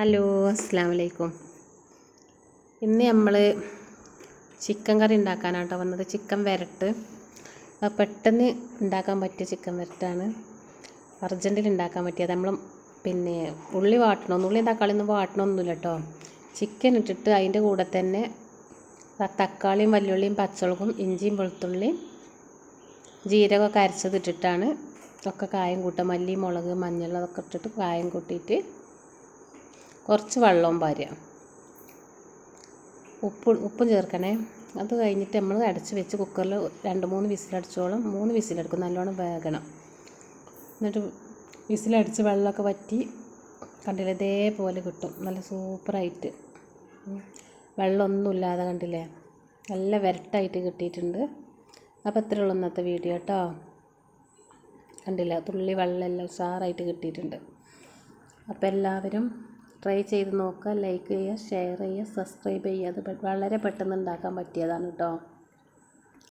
Hello അസ്സാം വലൈക്കും ഇന്ന് നമ്മൾ ചിക്കൻ കറി ഉണ്ടാക്കാനാണ് വന്നത്. ചിക്കൻ വരട്ട്. പെട്ടെന്ന് ഉണ്ടാക്കാൻ പറ്റിയ ചിക്കൻ വരട്ടാണ്. അർജന്റിൽ ഉണ്ടാക്കാൻ പറ്റിയത്. നമ്മൾ പിന്നെ ഉള്ളി വാട്ടണം ഉള്ളി തക്കാളി ഒന്നും വാട്ടണമൊന്നുമില്ല കേട്ടോ ചിക്കൻ ഇട്ടിട്ട് അതിന്റെ കൂടെ തന്നെ തക്കാളിയും വല്ലുള്ളിയും പച്ചമുളകും ഇഞ്ചിയും വെളുത്തുള്ളിയും ജീരകമൊക്കെ അരച്ചത് ഇട്ടിട്ടാണ് ഒക്കെ കായം കൂട്ടുക. മല്ലി മുളക് മഞ്ഞൾ അതൊക്കെ ഇട്ടിട്ട് കായം കൂട്ടിയിട്ട് കുറച്ച് വെള്ളവും പാരുക. ഉപ്പ് ഉപ്പും ചേർക്കണേ. അത് കഴിഞ്ഞിട്ട് നമ്മൾ അടച്ച് വെച്ച് കുക്കറിൽ രണ്ട് മൂന്ന് വിസിലടിച്ചോളം മൂന്ന് വിസിലെടുക്കും നല്ലോണം വേകണം. എന്നിട്ട് വിസിലടിച്ച് വെള്ളമൊക്കെ വറ്റി കണ്ടില്ലേ ഇതേപോലെ കിട്ടും. നല്ല സൂപ്പറായിട്ട്. വെള്ളമൊന്നുമില്ലാതെ കണ്ടില്ലേ നല്ല വരട്ടായിട്ട് കിട്ടിയിട്ടുണ്ട്. അപ്പോൾ ഇത്ര ഉള്ളൂ ഇന്നത്തെ വീഡിയോ കേട്ടോ. കണ്ടില്ല തുള്ളി വെള്ളമെല്ലാം ഉഷാറായിട്ട് കിട്ടിയിട്ടുണ്ട്. അപ്പോൾ എല്ലാവരും ട്രൈ ചെയ്ത് നോക്കുക ലൈക്ക് ചെയ്യുക ഷെയർ ചെയ്യുക സബ്സ്ക്രൈബ് ചെയ്യുക. അത് വളരെ പെട്ടെന്ന് ഉണ്ടാക്കാൻ പറ്റിയതാണ് കേട്ടോ